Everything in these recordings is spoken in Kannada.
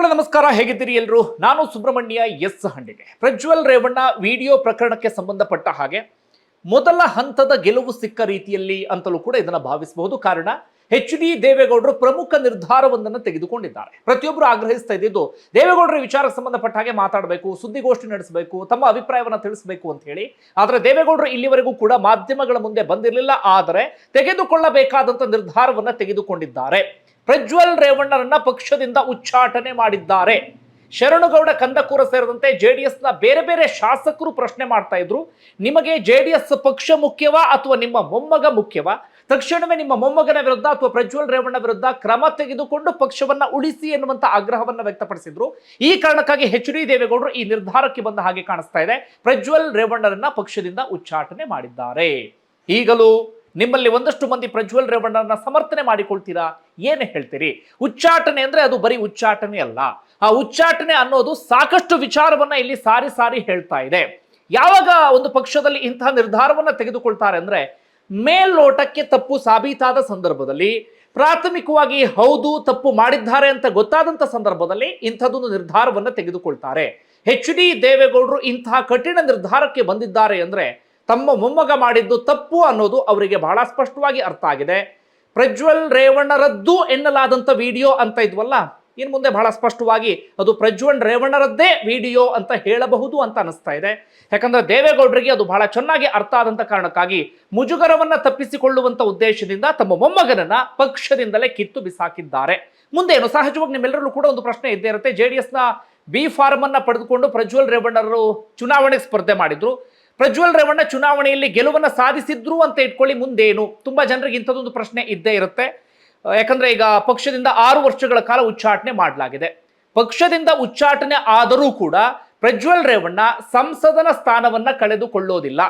ಬಂಧುಗಳ ನಮಸ್ಕಾರ. ಹೇಗಿದ್ದೀರಿ ಎಲ್ಲರೂ? ನಾನು ಸುಬ್ರಹ್ಮಣ್ಯ ಎಸ್ ಹಂಡಿಗೆ. ಪ್ರಜ್ವಲ್ ರೇವಣ್ಣ ವಿಡಿಯೋ ಪ್ರಕರಣಕ್ಕೆ ಸಂಬಂಧಪಟ್ಟ ಹಾಗೆ ಮೊದಲ ಹಂತದ ಗೆಲುವು ಸಿಕ್ಕ ರೀತಿಯಲ್ಲಿ ಅಂತಲೂ ಕೂಡ ಇದನ್ನು ಭಾವಿಸಬಹುದು. ಕಾರಣ ಎಚ್ ಡಿ ದೇವೇಗೌಡರು ಪ್ರಮುಖ ನಿರ್ಧಾರವೊಂದನ್ನು ತೆಗೆದುಕೊಂಡಿದ್ದಾರೆ. ಪ್ರತಿಯೊಬ್ಬರು ಆಗ್ರಹಿಸ್ತಾ ಇದ್ದಿದ್ದು, ದೇವೇಗೌಡರ ವಿಚಾರಕ್ಕೆ ಸಂಬಂಧಪಟ್ಟ ಹಾಗೆ ಮಾತಾಡಬೇಕು, ಸುದ್ದಿಗೋಷ್ಠಿ ನಡೆಸಬೇಕು, ತಮ್ಮ ಅಭಿಪ್ರಾಯವನ್ನು ತಿಳಿಸಬೇಕು ಅಂತ ಹೇಳಿ, ಆದರೆ ದೇವೇಗೌಡರು ಇಲ್ಲಿವರೆಗೂ ಕೂಡ ಮಾಧ್ಯಮಗಳ ಮುಂದೆ ಬಂದಿರಲಿಲ್ಲ, ಆದರೆ ತೆಗೆದುಕೊಳ್ಳಬೇಕಾದಂಥ ನಿರ್ಧಾರವನ್ನು ತೆಗೆದುಕೊಂಡಿದ್ದಾರೆ. ಪ್ರಜ್ವಲ್ ರೇವಣ್ಣರನ್ನ ಪಕ್ಷದಿಂದ ಉಚ್ಚಾಟನೆ ಮಾಡಿದ್ದಾರೆ. ಶರಣುಗೌಡ ಕಂದಕೂರ ಸೇರಿದಂತೆ ಜೆಡಿಎಸ್ನ ಬೇರೆ ಬೇರೆ ಶಾಸಕರು ಪ್ರಶ್ನೆ ಮಾಡ್ತಾ ಇದ್ರು. ನಿಮಗೆ ಜೆ ಡಿ ಎಸ್ ಪಕ್ಷ ಮುಖ್ಯವಾ ಅಥವಾ ನಿಮ್ಮ ಮೊಮ್ಮಗ ಮುಖ್ಯವಾ? ತಕ್ಷಣವೇ ನಿಮ್ಮ ಮೊಮ್ಮಗನ ವಿರುದ್ಧ ಅಥವಾ ಪ್ರಜ್ವಲ್ ರೇವಣ್ಣ ವಿರುದ್ಧ ಕ್ರಮ ತೆಗೆದುಕೊಂಡು ಪಕ್ಷವನ್ನ ಉಳಿಸಿ ಎನ್ನುವಂತ ಆಗ್ರಹವನ್ನ ವ್ಯಕ್ತಪಡಿಸಿದ್ರು. ಈ ಕಾರಣಕ್ಕಾಗಿ ಎಚ್ ಡಿ ದೇವೇಗೌಡರು ಈ ನಿರ್ಧಾರಕ್ಕೆ ಬಂದ ಹಾಗೆ ಕಾಣಿಸ್ತಾ ಇದೆ. ಪ್ರಜ್ವಲ್ ರೇವಣ್ಣರನ್ನ ಪಕ್ಷದಿಂದ ಉಚ್ಚಾಟನೆ ಮಾಡಿದ್ದಾರೆ. ಈಗಲೂ ನಿಮ್ಮಲ್ಲಿ ಒಂದಷ್ಟು ಮಂದಿ ಪ್ರಜ್ವಲ್ ರೇವಣ್ಣನ ಸಮರ್ಥನೆ ಮಾಡಿಕೊಳ್ತೀರಾ? ಏನು ಹೇಳ್ತೀರಿ? ಉಚ್ಚಾಟನೆ ಅಂದರೆ ಅದು ಬರೀ ಉಚ್ಚಾಟನೆ ಅಲ್ಲ. ಆ ಉಚ್ಚಾಟನೆ ಅನ್ನೋದು ಸಾಕಷ್ಟು ವಿಚಾರವನ್ನ ಇಲ್ಲಿ ಸಾರಿ ಸಾರಿ ಹೇಳ್ತಾ ಇದೆ. ಯಾವಾಗ ಒಂದು ಪಕ್ಷದಲ್ಲಿ ಇಂತಹ ನಿರ್ಧಾರವನ್ನು ತೆಗೆದುಕೊಳ್ತಾರೆ ಅಂದರೆ ಮೇಲ್ನೋಟಕ್ಕೆ ತಪ್ಪು ಸಾಬೀತಾದ ಸಂದರ್ಭದಲ್ಲಿ, ಪ್ರಾಥಮಿಕವಾಗಿ ಹೌದು, ತಪ್ಪು ಮಾಡಿದ್ದಾರೆ ಅಂತ ಗೊತ್ತಾದಂಥ ಸಂದರ್ಭದಲ್ಲಿ ಇಂಥದ್ದೊಂದು ನಿರ್ಧಾರವನ್ನು ತೆಗೆದುಕೊಳ್ತಾರೆ. ಎಚ್ ಡಿ ದೇವೇಗೌಡರು ಇಂತಹ ಕಠಿಣ ನಿರ್ಧಾರಕ್ಕೆ ಬಂದಿದ್ದಾರೆ ಅಂದ್ರೆ ತಮ್ಮ ಮೊಮ್ಮಗ ಮಾಡಿದ್ದು ತಪ್ಪು ಅನ್ನೋದು ಅವರಿಗೆ ಬಹಳ ಸ್ಪಷ್ಟವಾಗಿ ಅರ್ಥ ಆಗಿದೆ. ಪ್ರಜ್ವಲ್ ರೇವಣ್ಣರದ್ದು ಎನ್ನಲಾದಂಥ ವಿಡಿಯೋ ಅಂತ ಇದ್ವಲ್ಲ ಇನ್ನು ಮುಂದೆ ಬಹಳ ಸ್ಪಷ್ಟವಾಗಿ ಅದು ಪ್ರಜ್ವಲ್ ರೇವಣ್ಣರದ್ದೇ ವಿಡಿಯೋ ಅಂತ ಹೇಳಬಹುದು ಅಂತ ಅನಿಸ್ತಾ ಇದೆ. ಯಾಕಂದ್ರೆ ದೇವೇಗೌಡರಿಗೆ ಅದು ಬಹಳ ಚೆನ್ನಾಗಿ ಅರ್ಥ ಆದಂಥ ಕಾರಣಕ್ಕಾಗಿ ಮುಜುಗರವನ್ನ ತಪ್ಪಿಸಿಕೊಳ್ಳುವಂಥ ಉದ್ದೇಶದಿಂದ ತಮ್ಮ ಮೊಮ್ಮಗನನ್ನ ಪಕ್ಷದಿಂದಲೇ ಕಿತ್ತು ಬಿಸಾಕಿದ್ದಾರೆ. ಮುಂದೇನು ಸಹಜವಾಗಿ ನಿಮ್ಮೆಲ್ಲರಲ್ಲೂ ಕೂಡ ಒಂದು ಪ್ರಶ್ನೆ ಇದ್ದೇ ಇರುತ್ತೆ. ಜೆ ಡಿ ಎಸ್ನ ಬಿ ಫಾರ್ಮ್ ಅನ್ನ ಪಡೆದುಕೊಂಡು ಪ್ರಜ್ವಲ್ ರೇವಣ್ಣರು ಚುನಾವಣೆಗೆ ಸ್ಪರ್ಧೆ ಮಾಡಿದ್ರು. ಪ್ರಜ್ವಲ್ ರೇವಣ್ಣ ಚುನಾವಣೆಯಲ್ಲಿ ಗೆಲುವನ್ನ ಸಾಧಿಸಿದ್ರು ಅಂತ ಇಟ್ಕೊಳ್ಳಿ ಮುಂದೇನು? ತುಂಬಾ ಜನರಿಗೆ ಇಂಥದ್ದೊಂದು ಪ್ರಶ್ನೆ ಇದ್ದೇ ಇರುತ್ತೆ. ಯಾಕಂದ್ರೆ ಈಗ ಪಕ್ಷದಿಂದ ಆರು ವರ್ಷಗಳ ಕಾಲ ಉಚ್ಚಾಟನೆ ಮಾಡಲಾಗಿದೆ. ಪಕ್ಷದಿಂದ ಉಚ್ಚಾಟನೆ ಆದರೂ ಕೂಡ ಪ್ರಜ್ವಲ್ ರೇವಣ್ಣ ಸಂಸದನ ಸ್ಥಾನವನ್ನ ಕಳೆದುಕೊಳ್ಳೋದಿಲ್ಲ.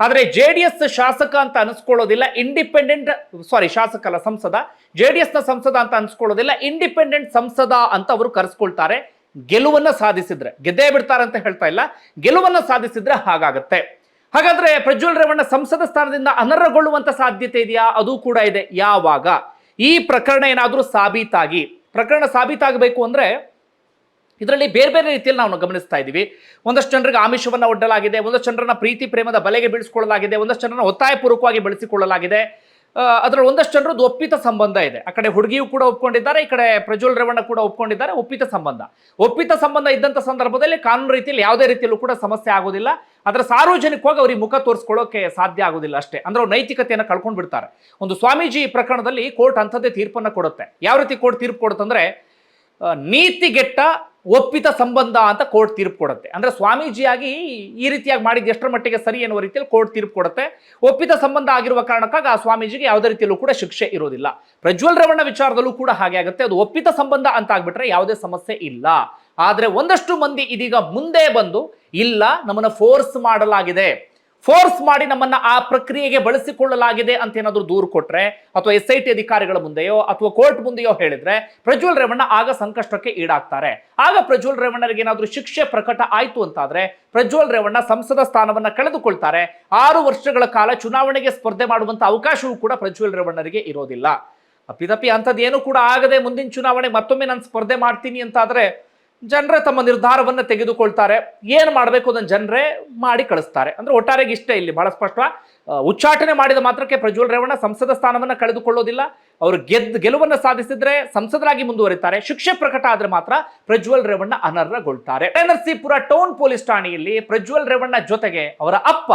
ಆದರೆ ಜೆ ಡಿ ಎಸ್ ಶಾಸಕ ಅಂತ ಅನಿಸ್ಕೊಳ್ಳೋದಿಲ್ಲ ಇಂಡಿಪೆಂಡೆಂಟ್ ಸಾರಿ ಶಾಸಕ ಅಲ್ಲ, ಸಂಸದ. ಜೆ ಡಿ ಎಸ್ನ ಸಂಸದ ಅಂತ ಅನಿಸ್ಕೊಳ್ಳೋದಿಲ್ಲ ಇಂಡಿಪೆಂಡೆಂಟ್ ಸಂಸದ ಅಂತ ಅವರು ಕರೆಸ್ಕೊಳ್ತಾರೆ. ಗೆಲುವನ್ನ ಸಾಧಿಸಿದ್ರೆ, ಗೆದ್ದೇ ಬಿಡ್ತಾರೆ ಅಂತ ಹೇಳ್ತಾ ಇಲ್ಲ. ಗೆಲುವನ್ನ ಸಾಧಿಸಿದ್ರೆ ಹಾಗಾಗತ್ತೆ. ಹಾಗಾದ್ರೆ ಪ್ರಜ್ವಲ್ ರೇವಣ್ಣ ಸಂಸದ ಸ್ಥಾನದಿಂದ ಅನರ್ಹಗೊಳ್ಳುವಂತ ಸಾಧ್ಯತೆ ಇದೆಯಾ? ಅದು ಕೂಡ ಇದೆ. ಯಾವಾಗ? ಈ ಪ್ರಕರಣ ಏನಾದರೂ ಸಾಬೀತಾಗಿ, ಪ್ರಕರಣ ಸಾಬೀತಾಗಬೇಕು ಅಂದ್ರೆ ಇದರಲ್ಲಿ ಬೇರೆ ಬೇರೆ ರೀತಿಯಲ್ಲಿ ನಾವು ಗಮನಿಸ್ತಾ ಇದ್ದೀವಿ. ಒಂದಷ್ಟು ಜನರಿಗೆ ಆಮಿಷವನ್ನು ಒಡ್ಡಲಾಗಿದೆ, ಒಂದಷ್ಟು ಜನರನ್ನ ಪ್ರೀತಿ, ಪ್ರೇಮದ ಬಲೆಗೆ ಬೀಳಿಸಿಕೊಳ್ಳಲಾಗಿದೆ, ಒಂದಷ್ಟು ಜನರನ್ನ ಒತ್ತಾಯಪೂರ್ವಕವಾಗಿ ಬೆಳೆಸಿಕೊಳ್ಳಲಾಗಿದೆ. ಅದರಲ್ಲಿ ಒಂದಷ್ಟು ಜನರದ್ದು ಒಪ್ಪಿತ ಸಂಬಂಧ ಇದೆ. ಆ ಕಡೆ ಹುಡುಗಿಯು ಕೂಡ ಒಪ್ಕೊಂಡಿದ್ದಾರೆ, ಈ ಕಡೆ ಪ್ರಜ್ವಲ್ ರೇವಣ್ಣ ಕೂಡ ಒಪ್ಕೊಂಡಿದ್ದಾರೆ, ಒಪ್ಪಿತ ಸಂಬಂಧ. ಒಪ್ಪಿತ ಸಂಬಂಧ ಇದ್ದಂಥ ಸಂದರ್ಭದಲ್ಲಿ ಕಾನೂನು ರೀತಿಯಲ್ಲಿ ಯಾವುದೇ ರೀತಿಯಲ್ಲೂ ಕೂಡ ಸಮಸ್ಯೆ ಆಗೋದಿಲ್ಲ. ಅದರ ಸಾರ್ವಜನಿಕವಾಗಿ ಅವರಿಗೆ ಮುಖ ತೋರಿಸ್ಕೊಳ್ಳೋಕೆ ಸಾಧ್ಯ ಆಗೋದಿಲ್ಲ ಅಷ್ಟೇ. ಅಂದ್ರೆ ಅವ್ರು ನೈತಿಕತೆಯನ್ನು ಕಳ್ಕೊಂಡು ಬಿಡ್ತಾರೆ. ಒಂದು ಸ್ವಾಮೀಜಿ ಪ್ರಕರಣದಲ್ಲಿ ಕೋರ್ಟ್ ಅಂಥದ್ದೇ ತೀರ್ಪನ್ನು ಕೊಡುತ್ತೆ. ಯಾವ ರೀತಿ ಕೋರ್ಟ್ ತೀರ್ಪು ಕೊಡುತ್ತಂದ್ರೆ ನೀತಿಗೆಟ್ಟ ಒಪ್ಪಿತ ಸಂಬಂಧ ಅಂತ ಕೋರ್ಟ್ ತೀರ್ಪು ಕೊಡುತ್ತೆ. ಅಂದ್ರೆ ಸ್ವಾಮೀಜಿಯಾಗಿ ಈ ರೀತಿಯಾಗಿ ಮಾಡಿದ ಎಷ್ಟರ ಮಟ್ಟಿಗೆ ಸರಿ ಎನ್ನುವ ರೀತಿಯಲ್ಲಿ ಕೋರ್ಟ್ ತೀರ್ಪು ಕೊಡುತ್ತೆ. ಒಪ್ಪಿತ ಸಂಬಂಧ ಆಗಿರುವ ಕಾರಣಕ್ಕಾಗಿ ಆ ಸ್ವಾಮೀಜಿಗೆ ಯಾವುದೇ ರೀತಿಯಲ್ಲೂ ಕೂಡ ಶಿಕ್ಷೆ ಇರೋದಿಲ್ಲ. ಪ್ರಜ್ವಲ್ ರೇವಣ್ಣ ವಿಚಾರದಲ್ಲೂ ಕೂಡ ಹಾಗೆ ಆಗುತ್ತೆ. ಅದು ಒಪ್ಪಿತ ಸಂಬಂಧ ಅಂತ ಆಗ್ಬಿಟ್ರೆ ಯಾವುದೇ ಸಮಸ್ಯೆ ಇಲ್ಲ. ಆದರೆ ಒಂದಷ್ಟು ಮಂದಿ ಇದೀಗ ಮುಂದೆ ಬಂದು, ಇಲ್ಲ, ನಮ್ಮನ್ನು ಫೋರ್ಸ್ ಮಾಡಲಾಗಿದೆ. ಫೋರ್ಸ್ ಮಾಡಿ ನಮ್ಮನ್ನ ಆ ಪ್ರಕ್ರಿಯೆಗೆ ಬಳಸಿಕೊಳ್ಳಲಾಗಿದೆ ಅಂತ ಏನಾದರೂ ದೂರು ಕೊಟ್ರೆ, ಅಥವಾ ಎಸ್ ಐ ಟಿ ಅಧಿಕಾರಿಗಳ ಮುಂದೆಯೋ ಅಥವಾ ಕೋರ್ಟ್ ಮುಂದೆಯೋ ಹೇಳಿದ್ರೆ ಪ್ರಜ್ವಲ್ ರೇವಣ್ಣ ಆಗ ಸಂಕಷ್ಟಕ್ಕೆ ಈಡಾಗ್ತಾರೆ. ಆಗ ಪ್ರಜ್ವಲ್ ರೇವಣ್ಣರಿಗೆ ಏನಾದರೂ ಶಿಕ್ಷೆ ಪ್ರಕಟ ಆಯ್ತು ಅಂತಾದ್ರೆ ಪ್ರಜ್ವಲ್ ರೇವಣ್ಣ ಸಂಸದ ಸ್ಥಾನವನ್ನ ಕಳೆದುಕೊಳ್ತಾರೆ. ಆರು ವರ್ಷಗಳ ಕಾಲ ಚುನಾವಣೆಗೆ ಸ್ಪರ್ಧೆ ಮಾಡುವಂತ ಅವಕಾಶವೂ ಕೂಡ ಪ್ರಜ್ವಲ್ ರೇವಣ್ಣರಿಗೆ ಇರೋದಿಲ್ಲ. ಅಪ್ಪಿತಪ್ಪಿ ಅಂಥದ್ದು ಏನು ಕೂಡ ಆಗದೆ ಮುಂದಿನ ಚುನಾವಣೆ ಮತ್ತೊಮ್ಮೆ ನಾನು ಸ್ಪರ್ಧೆ ಮಾಡ್ತೀನಿ ಅಂತಾದ್ರೆ ಜನರೇ ತಮ್ಮ ನಿರ್ಧಾರವನ್ನು ತೆಗೆದುಕೊಳ್ತಾರೆ. ಏನು ಮಾಡಬೇಕು ಅದನ್ನು ಜನರೇ ಮಾಡಿ ಕಳಿಸ್ತಾರೆ. ಅಂದರೆ ಒಟ್ಟಾರೆಗೆ ಇಷ್ಟ ಇಲ್ಲಿ ಬಹಳ ಸ್ಪಷ್ಟ. ಉಚ್ಚಾಟನೆ ಮಾಡಿದ ಮಾತ್ರಕ್ಕೆ ಪ್ರಜ್ವಲ್ ರೇವಣ್ಣ ಸಂಸದ ಸ್ಥಾನವನ್ನು ಕಳೆದುಕೊಳ್ಳೋದಿಲ್ಲ. ಅವರು ಗೆದ್ದು ಗೆಲುವನ್ನು ಸಾಧಿಸಿದ್ರೆ ಸಂಸದರಾಗಿ ಮುಂದುವರಿತಾರೆ. ಶಿಕ್ಷೆ ಪ್ರಕಟ ಆದರೆ ಮಾತ್ರ ಪ್ರಜ್ವಲ್ ರೇವಣ್ಣ ಅನರ್ಹಗೊಳ್ತಾರೆ. ನರಸೀಪುರ ಟೌನ್ ಪೊಲೀಸ್ ಠಾಣೆಯಲ್ಲಿ ಪ್ರಜ್ವಲ್ ರೇವಣ್ಣ ಜೊತೆಗೆ ಅವರ ಅಪ್ಪ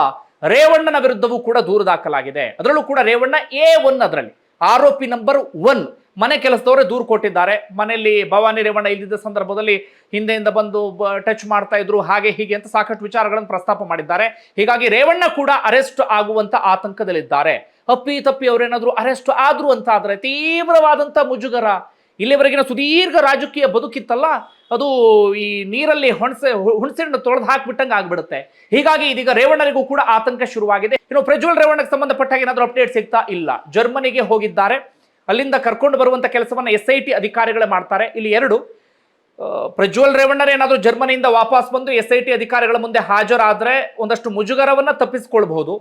ರೇವಣ್ಣನ ವಿರುದ್ಧವೂ ಕೂಡ ದೂರು ದಾಖಲಾಗಿದೆ. ಅದರಲ್ಲೂ ಕೂಡ ರೇವಣ್ಣ ಎ ಒನ್ ಅದರಲ್ಲಿ. ಆರೋಪಿ ನಂಬರ್ ಒನ್. ಮನೆ ಕೆಲಸದವರೇ ದೂರು ಕೊಟ್ಟಿದ್ದಾರೆ. ಮನೆಯಲ್ಲಿ ಭವಾನಿ ರೇವಣ್ಣ ಇಲ್ಲದಿದ್ದ ಸಂದರ್ಭದಲ್ಲಿ ಹಿಂದೆಯಿಂದ ಬಂದು ಟಚ್ ಮಾಡ್ತಾ ಇದ್ರು. ಹಾಗೆ ಹೀಗೆ ಅಂತ ಸಾಕಷ್ಟು ವಿಚಾರಗಳನ್ನು ಪ್ರಸ್ತಾಪ ಮಾಡಿದ್ದಾರೆ. ಹೀಗಾಗಿ ರೇವಣ್ಣ ಕೂಡ ಅರೆಸ್ಟ್ ಆಗುವಂತ ಆತಂಕದಲ್ಲಿದ್ದಾರೆ. ಅಪ್ಪಿ ತಪ್ಪಿ ಅವರೇನಾದರೂ ಅರೆಸ್ಟ್ ಆದ್ರು ಅಂತ ಆದರೆ ತೀವ್ರವಾದಂಥ ಮುಜುಗರ. ಇಲ್ಲಿವರೆಗಿನ ಸುದೀರ್ಘ ರಾಜಕೀಯ ಬದುಕಿತ್ತಲ್ಲ, ಅದು ಈ ನೀರಲ್ಲಿ ಹೊಣಸೆ, ಹುಣಸೆಹಣ್ಣು ತೊಳೆದು ಹಾಕ್ಬಿಟ್ಟಂಗೆ ಆಗ್ಬಿಡುತ್ತೆ. ಹೀಗಾಗಿ ಇದೀಗ ರೇವಣ್ಣರಿಗೂ ಕೂಡ ಆತಂಕ ಶುರುವಾಗಿದೆ. ಇನ್ನು ಪ್ರಜ್ವಲ್ ರೇವಣ್ಣಗೆ ಸಂಬಂಧಪಟ್ಟಾಗ ಏನಾದರೂ ಅಪ್ಡೇಟ್ ಸಿಗ್ತಾ ಇಲ್ಲ. ಜರ್ಮನಿಗೆ ಹೋಗಿದ್ದಾರೆ. ಅಲ್ಲಿಂದ ಕರ್ಕೊಂಡು ಬರುವಂತ ಕೆಲಸವನ್ನ ಎಸ್ ಐ ಟಿ ಅಧಿಕಾರಿಗಳೇ ಮಾಡ್ತಾರೆ. ಇಲ್ಲಿ ಎರಡು ಪ್ರಜ್ವಲ್ ರೇವಣ್ಣರ್ ಏನಾದರೂ ಜರ್ಮನಿಯಿಂದ ವಾಪಸ್ ಬಂದು ಎಸ್ ಐ ಟಿ ಅಧಿಕಾರಿಗಳ ಮುಂದೆ ಹಾಜರಾದರೆ ಒಂದಷ್ಟು ಮುಜುಗರವನ್ನ ತಪ್ಪಿಸಿಕೊಳ್ಬಹುದು.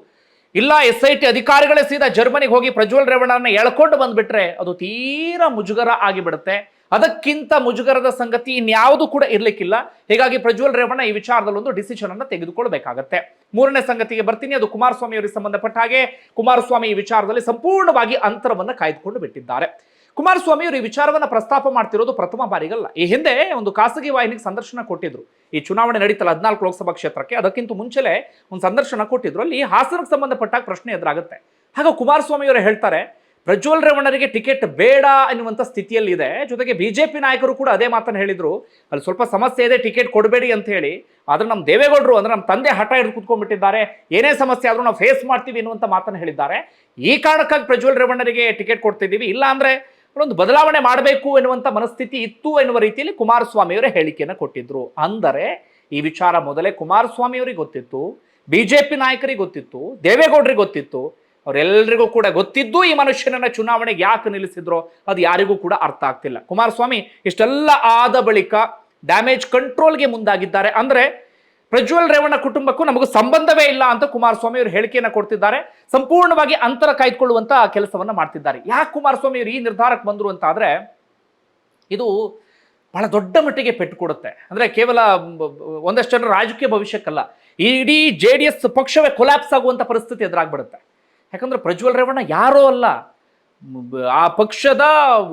ಇಲ್ಲ ಎಸ್ ಐ ಟಿ ಅಧಿಕಾರಿಗಳೇ ಸೀದಾ ಜರ್ಮನಿಗೆ ಹೋಗಿ ಪ್ರಜ್ವಲ್ ರೇವಣ್ಣರನ್ನ ಎಳ್ಕೊಂಡು ಬಂದ್ಬಿಟ್ರೆ ಅದು ತೀರಾ ಮುಜುಗರ ಆಗಿಬಿಡುತ್ತೆ. ಅದಕ್ಕಿಂತ ಮುಜುಗರದ ಸಂಗತಿ ಇನ್ಯಾವುದು ಕೂಡ ಇರಲಿಕ್ಕಿಲ್ಲ. ಹೀಗಾಗಿ ಪ್ರಜ್ವಲ್ ರೇವಣ್ಣ ಈ ವಿಚಾರದಲ್ಲಿ ಒಂದು ಡಿಸಿಷನ್ ಅನ್ನು ತೆಗೆದುಕೊಳ್ಬೇಕಾಗತ್ತೆ. ಮೂರನೇ ಸಂಗತಿಗೆ ಬರ್ತೀನಿ. ಅದು ಕುಮಾರಸ್ವಾಮಿ ಅವರಿಗೆ ಸಂಬಂಧಪಟ್ಟ ಹಾಗೆ ಕುಮಾರಸ್ವಾಮಿ ಈ ವಿಚಾರದಲ್ಲಿ ಸಂಪೂರ್ಣವಾಗಿ ಅಂತರವನ್ನು ಕಾಯ್ದುಕೊಂಡು ಬಿಟ್ಟಿದ್ದಾರೆ. ಕುಮಾರಸ್ವಾಮಿ ಅವರು ಈ ವಿಚಾರವನ್ನ ಪ್ರಸ್ತಾಪ ಮಾಡ್ತಿರೋದು ಪ್ರಥಮ ಬಾರಿಗಲ್ಲ. ಈ ಹಿಂದೆ ಒಂದು ಖಾಸಗಿ ವಾಹಿನಿಗೆ ಸಂದರ್ಶನ ಕೊಟ್ಟಿದ್ರು. ಈ ಚುನಾವಣೆ ನಡೀತಲ್ಲ ಹದಿನಾಲ್ಕು ಲೋಕಸಭಾ ಕ್ಷೇತ್ರಕ್ಕೆ, ಅದಕ್ಕಿಂತ ಮುಂಚೆಲೆ ಒಂದು ಸಂದರ್ಶನ ಕೊಟ್ಟಿದ್ರು. ಅಲ್ಲಿ ಹಾಸನಕ್ಕೆ ಸಂಬಂಧಪಟ್ಟಾಗ ಪ್ರಶ್ನೆ ಎದುರಾಗುತ್ತೆ. ಹಾಗೆ ಕುಮಾರಸ್ವಾಮಿ ಅವರು ಹೇಳ್ತಾರೆ ಪ್ರಜ್ವಲ್ ರೇವಣ್ಣರಿಗೆ ಟಿಕೆಟ್ ಬೇಡ ಅನ್ನುವಂಥ ಸ್ಥಿತಿಯಲ್ಲಿದೆ. ಜೊತೆಗೆ ಬಿ ಜೆ ಪಿ ನಾಯಕರು ಕೂಡ ಅದೇ ಮಾತನ್ನು ಹೇಳಿದರು. ಅಲ್ಲಿ ಸ್ವಲ್ಪ ಸಮಸ್ಯೆ ಇದೆ, ಟಿಕೆಟ್ ಕೊಡಬೇಡಿ ಅಂತ ಹೇಳಿ. ಆದರೆ ನಮ್ಮ ದೇವೇಗೌಡರು, ಅಂದರೆ ನಮ್ಮ ತಂದೆ ಹಠ ಹಿಡಿದು ಕುತ್ಕೊಂಡ್ಬಿಟ್ಟಿದ್ದಾರೆ. ಏನೇ ಸಮಸ್ಯೆ ಆದರೂ ನಾವು ಫೇಸ್ ಮಾಡ್ತೀವಿ ಎನ್ನುವಂಥ ಮಾತನ್ನು ಹೇಳಿದ್ದಾರೆ. ಈ ಕಾರಣಕ್ಕಾಗಿ ಪ್ರಜ್ವಲ್ ರೇವಣ್ಣರಿಗೆ ಟಿಕೆಟ್ ಕೊಡ್ತಿದ್ದೀವಿ. ಇಲ್ಲ ಅಂದರೆ ಒಂದು ಬದಲಾವಣೆ ಮಾಡಬೇಕು ಎನ್ನುವಂಥ ಮನಸ್ಥಿತಿ ಇತ್ತು ಎನ್ನುವ ರೀತಿಯಲ್ಲಿ ಕುಮಾರಸ್ವಾಮಿಯವರೇ ಹೇಳಿಕೆಯನ್ನು ಕೊಟ್ಟಿದ್ದರು ಅಂದರೆ ಈ ವಿಚಾರ ಮೊದಲೇ ಕುಮಾರಸ್ವಾಮಿ ಅವರಿಗೆ ಗೊತ್ತಿತ್ತು, ಬಿಜೆಪಿ ನಾಯಕರಿಗೆ ಗೊತ್ತಿತ್ತು, ದೇವೇಗೌಡರಿಗೆ ಗೊತ್ತಿತ್ತು. ಅವರೆಲ್ಲರಿಗೂ ಕೂಡ ಗೊತ್ತಿದ್ದು ಈ ಮನುಷ್ಯನನ್ನ ಚುನಾವಣೆಗೆ ಯಾಕೆ ನಿಲ್ಲಿಸಿದ್ರೋ ಅದು ಯಾರಿಗೂ ಕೂಡ ಅರ್ಥ ಆಗ್ತಿಲ್ಲ. ಕುಮಾರಸ್ವಾಮಿ, ಇಷ್ಟೆಲ್ಲ ಆದ ಬಳಿಕ ಡ್ಯಾಮೇಜ್ ಕಂಟ್ರೋಲ್ಗೆ ಮುಂದಾಗಿದ್ದಾರೆ. ಅಂದ್ರೆ ಪ್ರಜ್ವಲ್ ರೇವಣ್ಣ ಕುಟುಂಬಕ್ಕೂ ನಮಗೂ ಸಂಬಂಧವೇ ಇಲ್ಲ ಅಂತ ಕುಮಾರಸ್ವಾಮಿ ಅವರು ಹೇಳಿಕೆಯನ್ನು ಕೊಡ್ತಿದ್ದಾರೆ. ಸಂಪೂರ್ಣವಾಗಿ ಅಂತರ ಕಾಯ್ದುಕೊಳ್ಳುವಂತ ಕೆಲಸವನ್ನ ಮಾಡ್ತಿದ್ದಾರೆ. ಯಾಕೆ ಕುಮಾರಸ್ವಾಮಿ ಅವರು ಈ ನಿರ್ಧಾರಕ್ಕೆ ಬಂದರು ಅಂತ ಆದ್ರೆ ಇದು ಬಹಳ ದೊಡ್ಡ ಮಟ್ಟಿಗೆ ಪೆಟ್ಟು ಕೊಡುತ್ತೆ. ಅಂದ್ರೆ ಕೇವಲ ಒಂದಷ್ಟು ಜನರ ರಾಜಕೀಯ ಭವಿಷ್ಯಕ್ಕಲ್ಲ, ಇಡೀ ಜೆ ಡಿ ಎಸ್ ಪಕ್ಷವೇ ಕೊಲ್ಯಾಪ್ಸ್ ಆಗುವಂತ ಪರಿಸ್ಥಿತಿ ಎದುರಾಗ್ಬಿಡುತ್ತೆ. ಯಾಕಂದ್ರೆ ಪ್ರಜ್ವಲ್ ರೇವಣ್ಣ ಯಾರೋ ಅಲ್ಲ. ಆ ಪಕ್ಷದ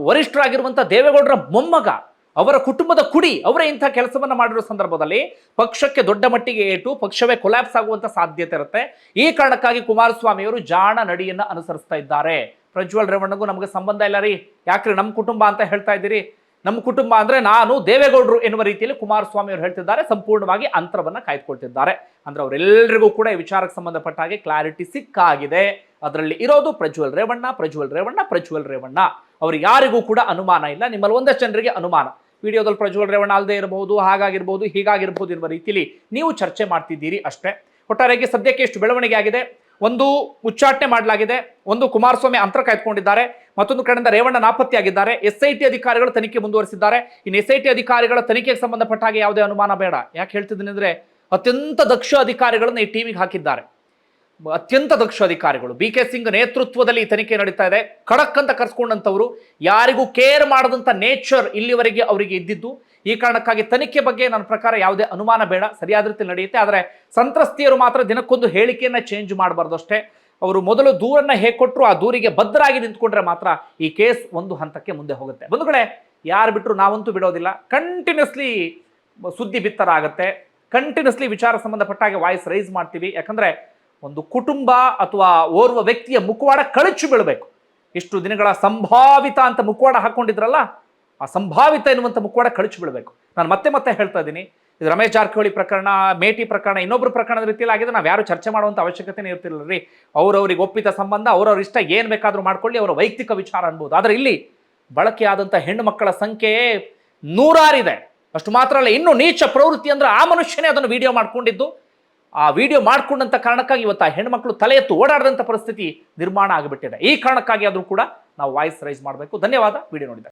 ವರಿಷ್ಠರಾಗಿರುವಂಥ ದೇವೇಗೌಡರ ಮೊಮ್ಮಗ, ಅವರ ಕುಟುಂಬದ ಕುಡಿ, ಅವರೇ ಇಂಥ ಕೆಲಸವನ್ನು ಮಾಡಿರೋ ಸಂದರ್ಭದಲ್ಲಿ ಪಕ್ಷಕ್ಕೆ ದೊಡ್ಡ ಮಟ್ಟಿಗೆ ಏಟು, ಪಕ್ಷವೇ ಕೊಲ್ಯಾಪ್ಸ್ ಆಗುವಂತ ಸಾಧ್ಯತೆ ಇರುತ್ತೆ. ಈ ಕಾರಣಕ್ಕಾಗಿ ಕುಮಾರಸ್ವಾಮಿ ಅವರು ಜಾಣ ನಡಿಯನ್ನು ಅನುಸರಿಸ್ತಾ ಇದ್ದಾರೆ. ಪ್ರಜ್ವಲ್ ರೇವಣ್ಣಗೂ ನಮಗೆ ಸಂಬಂಧ ಇಲ್ಲ ರೀ. ಯಾಕ್ರಿ ನಮ್ಮ ಕುಟುಂಬ ಅಂತ ಹೇಳ್ತಾ ಇದ್ದೀರಿ? ನಮ್ಮ ಕುಟುಂಬ ಅಂದ್ರೆ ನಾನು, ದೇವೇಗೌಡರು ಎನ್ನುವ ರೀತಿಯಲ್ಲಿ ಕುಮಾರಸ್ವಾಮಿ ಅವರು ಹೇಳ್ತಿದ್ದಾರೆ. ಸಂಪೂರ್ಣವಾಗಿ ಅಂತರವನ್ನ ಕಾಯ್ದುಕೊಳ್ತಿದ್ದಾರೆ. ಅಂದ್ರೆ ಅವರೆಲ್ಲರಿಗೂ ಕೂಡ ಈ ವಿಚಾರಕ್ಕೆ ಸಂಬಂಧಪಟ್ಟ ಹಾಗೆ ಕ್ಲಾರಿಟಿ ಸಿಕ್ಕಾಗಿದೆ. ಅದರಲ್ಲಿ ಇರೋದು ಪ್ರಜ್ವಲ್ ರೇವಣ್ಣ ಪ್ರಜ್ವಲ್ ರೇವಣ್ಣ ಪ್ರಜ್ವಲ್ ರೇವಣ್ಣ. ಅವರು ಯಾರಿಗೂ ಕೂಡ ಅನುಮಾನ ಇಲ್ಲ. ನಿಮ್ಮಲ್ಲಿ ಒಂದಷ್ಟು ಜನರಿಗೆ ಅನುಮಾನ. ವಿಡಿಯೋದಲ್ಲಿ ಪ್ರಜ್ವಲ್ ರೇವಣ್ಣ ಅಲ್ಲದೆ ಇರಬಹುದು ಹಾಗಾಗಿರ್ಬೋದು, ಹೀಗಾಗಿರ್ಬೋದು ಎನ್ನುವ ರೀತಿಯಲ್ಲಿ ನೀವು ಚರ್ಚೆ ಮಾಡ್ತಿದ್ದೀರಿ ಅಷ್ಟೇ. ಒಟ್ಟಾರೆಗೆ ಸದ್ಯಕ್ಕೆ ಎಷ್ಟು ಬೆಳವಣಿಗೆ ಆಗಿದೆ. ಒಂದು ಉಚ್ಚಾಟನೆ ಮಾಡಲಾಗಿದೆ. ಒಂದು ಕುಮಾರಸ್ವಾಮಿ ಅಂತರ ಕಾಯ್ದುಕೊಂಡಿದ್ದಾರೆ. ಮತ್ತೊಂದು ಕಡೆಯಿಂದ ರೇವಣ್ಣ ನಾಪತ್ತೆಯಾಗಿದ್ದಾರೆ. ಎಸ್ ಐ ಟಿ ಅಧಿಕಾರಿಗಳು ತನಿಖೆ ಮುಂದುವರಿಸಿದ್ದಾರೆ. ಇನ್ನು ಎಸ್ ಐ ಟಿ ಅಧಿಕಾರಿಗಳ ತನಿಖೆಗೆ ಸಂಬಂಧಪಟ್ಟ ಹಾಗೆ ಯಾವುದೇ ಅನುಮಾನ ಬೇಡ. ಯಾಕೆ ಹೇಳ್ತಿದ್ದೀನಿ ಅಂದರೆ ಅತ್ಯಂತ ದಕ್ಷ ಅಧಿಕಾರಿಗಳನ್ನು ಈ ಟೀಮಿಗೆ ಹಾಕಿದ್ದಾರೆ. ಅತ್ಯಂತ ದಕ್ಷ ಅಧಿಕಾರಿಗಳು. ಬಿ ಕೆ ಸಿಂಗ್ ನೇತೃತ್ವದಲ್ಲಿ ತನಿಖೆ ನಡೀತಾ ಇದೆ. ಖಡಕ್ ಅಂತ ಕರ್ಸ್ಕೊಂಡಂತವರು ಯಾರಿಗೂ ಕೇರ್ ಮಾಡದಂತ ನೇಚರ್ ಇಲ್ಲಿವರೆಗೆ ಅವರಿಗೆ ಇದ್ದಿದ್ದು. ಈ ಕಾರಣಕ್ಕಾಗಿ ತನಿಖೆ ಬಗ್ಗೆ ನನ್ನ ಪ್ರಕಾರ ಯಾವುದೇ ಅನುಮಾನ ಬೇಡ. ಸರಿಯಾದ ರೀತಿ ನಡೆಯುತ್ತೆ. ಆದರೆ ಸಂತ್ರಸ್ತಿಯರು ಮಾತ್ರ ದಿನಕ್ಕೊಂದು ಹೇಳಿಕೆಯನ್ನ ಚೇಂಜ್ ಮಾಡಬಾರ್ದು ಅಷ್ಟೇ. ಅವರು ಮೊದಲು ದೂರನ್ನ ಹೇಗೆ ಕೊಟ್ಟರು, ಆ ದೂರಿಗೆ ಭದ್ರಾಗಿ ನಿಂತ್ಕೊಂಡ್ರೆ ಮಾತ್ರ ಈ ಕೇಸ್ ಒಂದು ಹಂತಕ್ಕೆ ಮುಂದೆ ಹೋಗುತ್ತೆ. ಬಂಧುಗಳೇ, ಯಾರು ಬಿಟ್ಟರು ನಾವಂತೂ ಬಿಡೋದಿಲ್ಲ. ಕಂಟಿನ್ಯೂಸ್ಲಿ ಸುದ್ದಿ ಬಿತ್ತರ ಆಗುತ್ತೆ ಕಂಟಿನ್ಯೂಸ್ಲಿ ವಿಚಾರ ಸಂಬಂಧಪಟ್ಟಾಗೆ ವಾಯ್ಸ್ ರೈಸ್ ಮಾಡ್ತೀವಿ. ಯಾಕಂದ್ರೆ ಒಂದು ಕುಟುಂಬ ಅಥವಾ ಓರ್ವ ವ್ಯಕ್ತಿಯ ಮುಖವಾಡ ಕಳಚು ಬೀಳಬೇಕು. ಇಷ್ಟು ದಿನಗಳ ಸಂಭಾವಿತ ಅಂತ ಮುಖವಾಡ ಹಾಕೊಂಡಿದ್ರಲ್ಲ, ಆ ಸಂಭಾವಿತ ಎನ್ನುವಂಥ ಮುಖವಾಡ ಕಳಚು ಬೀಳಬೇಕು. ನಾನು ಮತ್ತೆ ಮತ್ತೆ ಹೇಳ್ತಾ ಇದ್ದೀನಿ, ಇದು ರಮೇಶ್ ಜಾರಕಿಹೊಳಿ ಪ್ರಕರಣ, ಮೇಟಿ ಪ್ರಕರಣ ಇನ್ನೊಬ್ಬರು ಪ್ರಕರಣದ ರೀತಿಯಲ್ಲಿ ಆಗಿದೆ ನಾವು ಯಾರು ಚರ್ಚೆ ಮಾಡುವಂಥ ಅವಶ್ಯಕತೆನೇ ಇರ್ತಿಲ್ಲ ರೀ. ಅವ್ರವ್ರಿಗೆ ಒಪ್ಪಿದ ಸಂಬಂಧ, ಅವ್ರವ್ರ ಇಷ್ಟ ಏನು ಬೇಕಾದರೂ ಮಾಡ್ಕೊಳ್ಳಿ, ಅವರ ವೈಯಕ್ತಿಕ ವಿಚಾರ ಅನ್ಬೋದು. ಆದರೆ ಇಲ್ಲಿ ಬಳಕೆಯಾದಂಥ ಹೆಣ್ಣು ಮಕ್ಕಳ ಸಂಖ್ಯೆ ನೂರಾರಿದೆ. ಅಷ್ಟು ಮಾತ್ರ ಅಲ್ಲ, ಇನ್ನೂ ನೀಚ ಪ್ರವೃತ್ತಿ ಅಂದರೆ ಆ ಮನುಷ್ಯನೇ ಅದನ್ನು ವಿಡಿಯೋ ಮಾಡ್ಕೊಂಡಿದ್ದು. ಆ ವಿಡಿಯೋ ಮಾಡ್ಕೊಂಡಂಥ ಕಾರಣಕ್ಕಾಗಿ ಇವತ್ತು ಆ ಹೆಣ್ಮಕ್ಳು ತಲೆ ಎತ್ತು ಓಡಾಡಿದಂಥ ಪರಿಸ್ಥಿತಿ ನಿರ್ಮಾಣ ಆಗಿಬಿಟ್ಟಿದೆ. ಈ ಕಾರಣಕ್ಕಾಗಿ ಆದರೂ ಕೂಡ ನಾವು ವಾಯ್ಸ್ ರೈಸ್ ಮಾಡಬೇಕು. ಧನ್ಯವಾದ. ವಿಡಿಯೋ ನೋಡಿದ